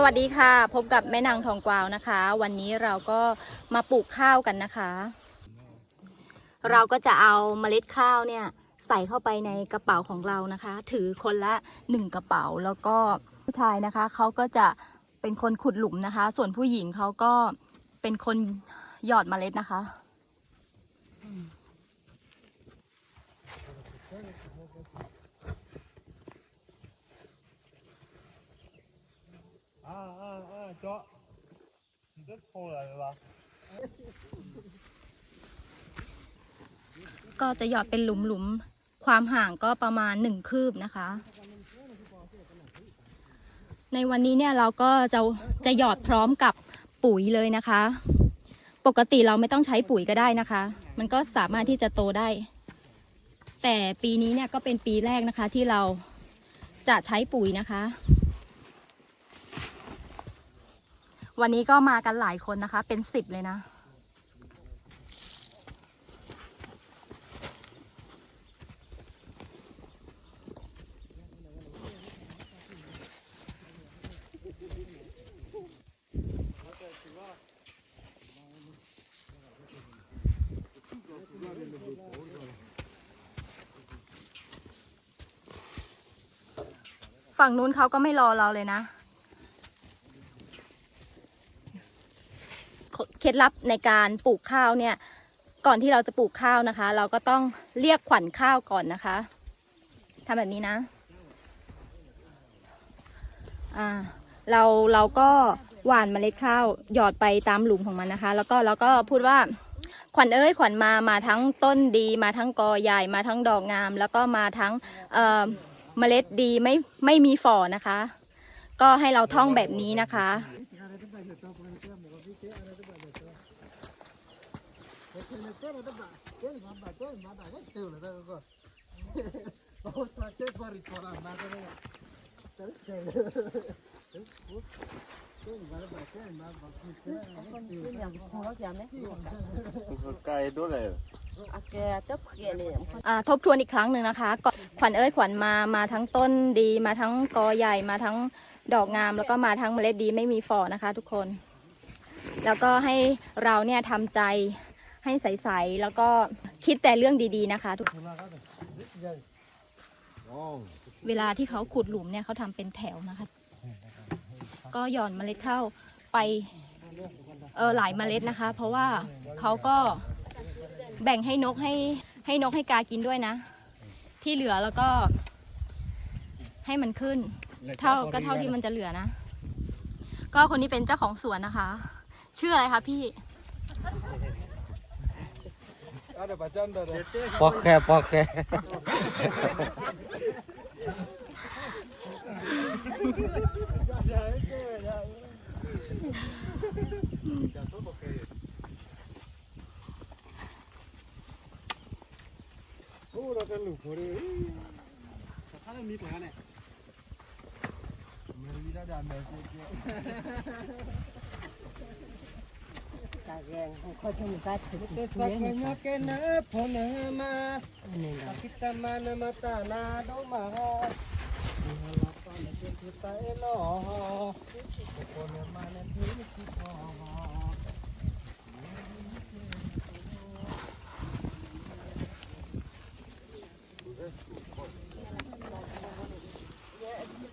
สวัสดีค่ะ พบกับแม่นางทองกวาวนะคะ วันนี้เราก็มาปลูกข้าวกันนะคะ เราก็จะเอาเมล็ดข้าวเนี่ยใส่เข้าไปในกระเป๋าของเรานะคะ ถือคนละหนึ่งกระเป๋าแล้วก็ผู้ชายนะคะเขาก็จะเป็นคนขุดหลุมนะคะ ส่วนผู้หญิงเขาก็เป็นคนหยอดเมล็ดนะคะ啊 ก็จะหยอดเป็นหลุมๆความห่างก็ประมาณหนึ่งคืบนะคะ ในวันนี้เนี่ยเราก็จะจะหยอดพร้อมกับปุ๋ยเลยนะคะ ปกติเราไม่ต้องใช้ปุ๋ยก็ได้นะคะ มันก็สามารถที่จะโตได้ แต่ปีนี้เนี่ยก็เป็นปีแรกนะคะที่เราจะใช้ปุ๋ยนะคะ วันนี้ก็มากันหลายคนนะคะ เป็นสิบเลยนะ ฝั่งนู้นเขาก็ไม่รอเราเลยนะ เคล็ดลับในการปลูกข้าวเนี่ย ก่อนที่เราจะปลูกข้าวนะคะ เราก็ต้องเรียกขวัญข้าวก่อนนะคะทำแบบนี้นะอ่าเราเราก็หว่านเมล็ดข้าวหยอดไปตามหลุมของมันนะคะ แล้วก็เราก็พูดว่าขวัญเอ้ยขวัญมามาทั้งต้นดี มาทั้งกอใหญ่มาทั้งดอกงาม แล้วก็มาทั้งเอ่อเมล็ดดีไม่ไม่มีฝ่อนะคะ ก็ให้เราท่องแบบนี้นะคะ ไกล้วเลยทบทวนอีกครั้งหนึ่งนะคะขวัญเอ้ยขวัญมามาทั้งต้นดีมาทั้งกอใหญ่มาทั้งดอกงาม แล้วก็มาทั้งเมล็ดดีไม่มีฝ่อนะคะ ทุกคน แล้วก็ให้เราเนี่ยทำใจ ให้ใสๆแล้วก็คิดแต่เรื่องดีๆนะคะทุกเวลาที่เขาขุดหลุมเนี่ยเขาทำเป็นแถวนะคะ ก็หย่อนเมล็ดข้าวไปเออหลายเมล็ดนะคะ เพราะว่าเขาก็แบ่งให้นกให้ให้นกให้กากินด้วยนะ ที่เหลือแล้วก็ ให้มันขึ้น เท่าก็เท่าที่มันจะเหลือนะ ก็คนนี้เป็นเจ้าของสวนนะคะ ชื่ออะไรคะพี่ আরে বাঁচান দাদা। পক্ষে পক্ষে। পুরো কালু পড়ে সকালে মিট লাগানে মেরে Kita mana mata na do ma. Halapa na kita elo. Phone mana tu kita.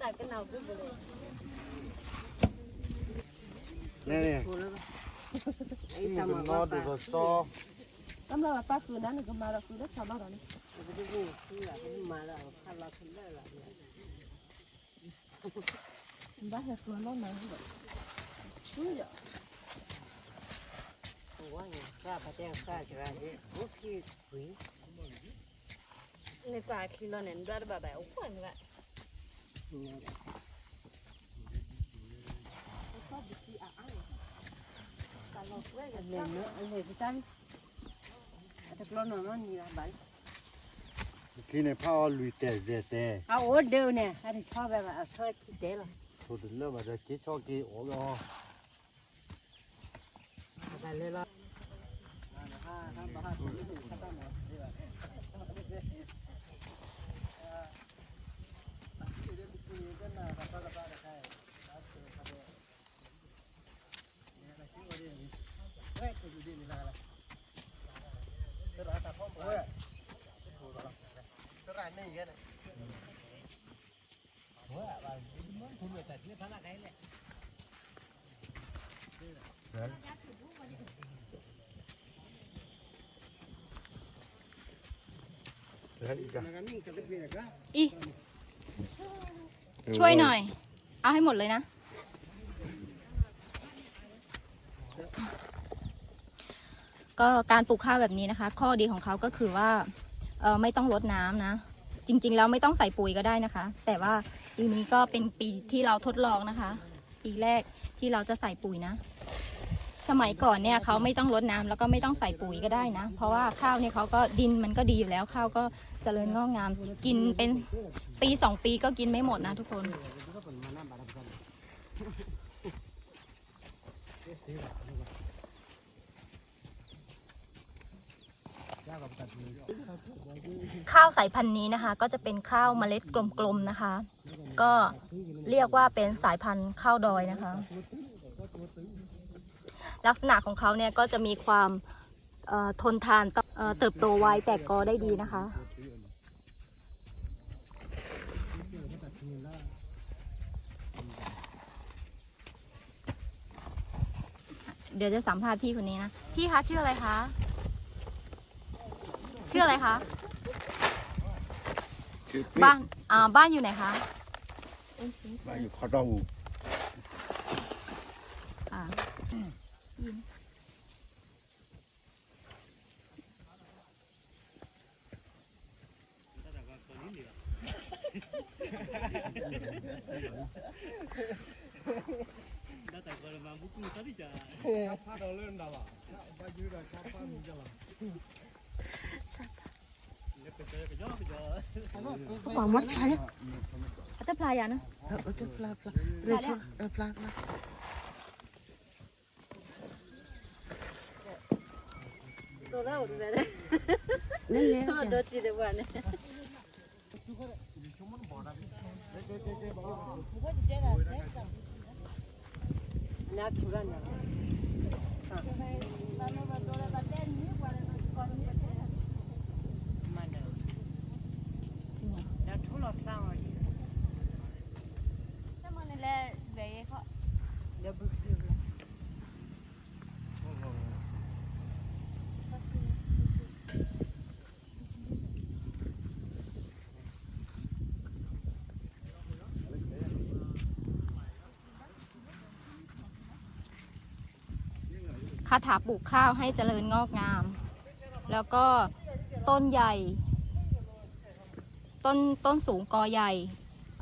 ตาก็นา วขึ้นไปเลย Ni ni. ไอ้ Ini ทำมา benar tu besar. ตำรวจป้าคือนั้นก็มาเราคือได้ชาวบ้านนี่ก็ Khi này phao lùi tè dè tè. À ố đều nè, anh cho về mà thôi chi tế rồi. Thôi đừng lỡ mà ra chế cho cái ổ lo. Bà lên lo. นั้น อีช่วยหน่อย เอาให้หมดเลยนะ ก็การปลูกข้าวแบบนี้นะคะ ข้อดีของเขาก็คือว่าเออไม่ต้องรดน้ำนะ จริงๆแล้วไม่ต้องใส่ปุ๋ยก็ได้นะคะ แต่ว่าปีนี้ก็เป็นปีที่เราทดลองนะคะ ปีแรกที่เราจะใส่ปุ๋ยนะ สมัยก่อนเนี่ยเขาไม่ต้องรดน้ำแล้วก็ไม่ต้องใส่ปุ๋ยก็ได้นะ เพราะว่าข้าวเนี่ยเขาก็ดินมันก็ดีอยู่แล้วข้าวก็เจริญงอกงาม กินเป็นปีสองปีก็กินไม่หมดนะทุกคน ข้าวสายพันธุ์นี้นะคะ ก็จะเป็นข้าวเมล็ดกลมๆนะคะ ก็เรียกว่าเป็นสายพันธุ์ข้าวดอยนะคะ ลักษณะของเขาเนี่ยก็จะมีความทนทานเอ่อเติบโตไวแตกกอได้ดีนะคะ เดี๋ยวจะสัมภาษณ์พี่คนนี้นะ พี่คะชื่ออะไรคะ ชื่ออะไรคะบ้านอ่าบ้านอยู่ไหนคะมาอยู่คอดองอ่ายิน หวังมัดใครอัตพลายานะตัวเราเลยนะนี่เลยโดนจีเดวันเนี่ยนักทุรันนะมันเนอะนักทุรันฟังอะเดี๋ยวบุกอยู่ คาถาปลูกข้าวให้เจริญงอกงาม แล้วก็ต้นใหญ่ ต้นต้นสูงกอใหญ่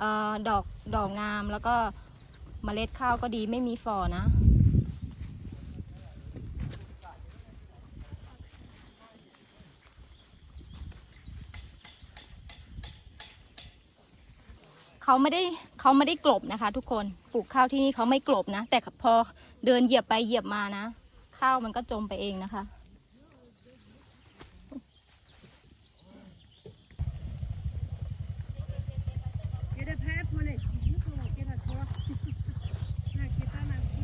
อดอกดอกงามแล้วก็เมล็ดข้าวก็ดีไม่มีฝอนะ เขาไม่ได้เขาไม่ได้กลบนะคะ ทุกคนปลูกข้าวที่นี่เขาไม่กลบนะ แต่พอเดินเหยียบไปเหยียบมานะ ข้าวมันก็จมไปเองนะคะ Kita pep mana? Kita tua. Nah kita nanti.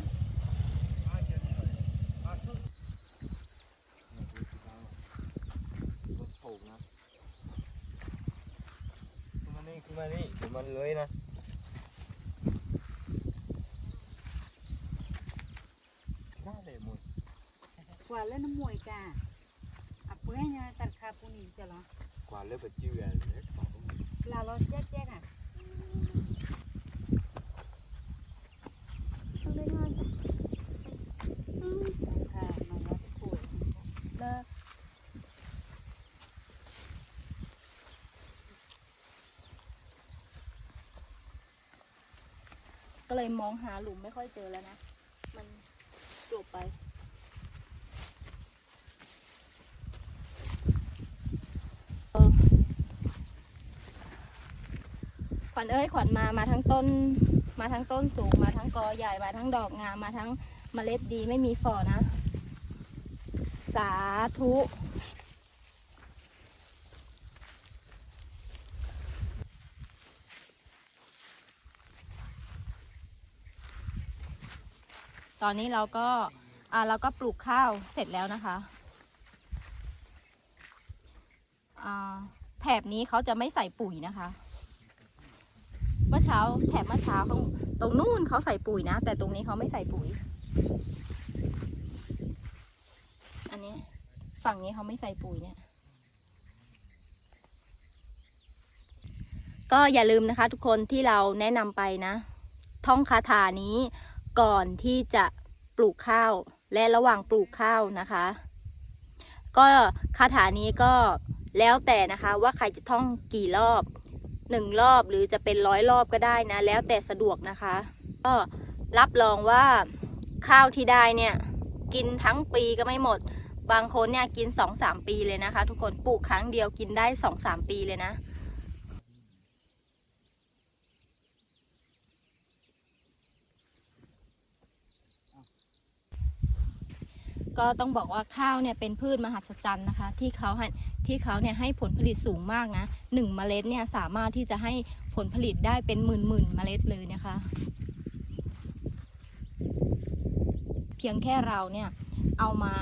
โถกนมานี่ขึ้นมานี่เดี๋ยวมันเลื้อยนะ ได้เลยหมด Kuala na mo ka. Apa yang terkapuni jalan? กว่าเลือกไปจื้ออะไรเนี่ย Lalu cek cek ah. ค่ะมาวัดป่วยแล้วก็เลยมองหาหลุมไม่ค่อยเจอแล้วนะ มันจบไป วัญเอ้ยขวัญมามาทั้งต้น มาทั้งต้นสูง มาทั้งกอใหญ่มาทั้งดอกงามมาทั้งเมล็ดดีไม่มีฝ่อนะ สาธุตอนนี้เราก็อ่าเราก็ปลูกข้าวเสร็จแล้วนะคะอ่าแถบนี้เขาจะไม่ใส่ปุ๋ยนะคะ มื่อเช้าแถบเมื่อเช้าตรงตรงนู่นเขาใส่ปุ๋ยนะ แต่ตรงนี้เขาไม่ใส่ปุ๋ย อันนี้ฝั่งนี้เขาไม่ใส่ปุ๋ยเนี่ย ก็อย่าลืมนะคะ ทุกคนที่เราแนะนำไปนะ ท่องคาถานี้ก่อนที่จะปลูกข้าวและระหว่างปลูกข้าวนะคะ ก็คาถานี้ก็แล้วแต่นะคะว่าใครจะท่องกี่รอบ หนึ่งรอบหรือจะเป็นร้อยรอบก็ได้นะ แล้วแต่สะดวกนะคะ ก็รับรองว่าข้าวที่ได้เนี่ย กินทั้งปีก็ไม่หมด บางคนเนี่ยกินสองสามปีเลยนะคะ ทุกคนปลูกครั้งเดียวกินได้สองสามปีเลยนะก็ต้องบอกว่าข้าวเนี่ยเป็นพืชมหัศจรรย์นะคะ ที่เขาให้ ที่เขาเนี่ยให้ผลผลิตสูงมากนะหนึ่งเมล็ดเนี่ยสามารถที่จะให้ผลผลิตได้เป็นหมื่นหมื่นเมล็ดเลยนะคะ เพียงแค่เราเนี่ยเอามา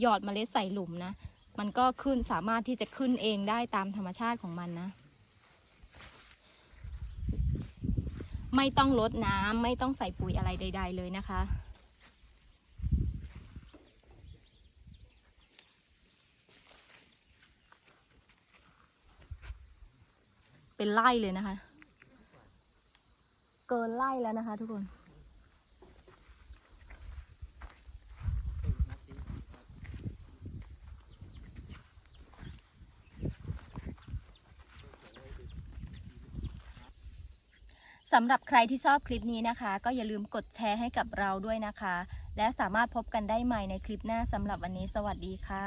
หยอดเมล็ดใส่หลุมนะ มันก็ขึ้นสามารถที่จะขึ้นเองได้ตามธรรมชาติของมันนะ ไม่ต้องลดน้ำไม่ต้องใส่ปุ๋ยอะไรใด ๆ เลยนะคะ เป็นไร่เลยนะคะ เกินไร่แล้วนะคะ ทุกคนสำหรับใครที่ชอบคลิปนี้นะคะ ก็อย่าลืมกดแชร์ให้กับเราด้วยนะคะ และสามารถพบกันได้ใหม่ในคลิปหน้าสำหรับวันนี้สวัสดีค่ะ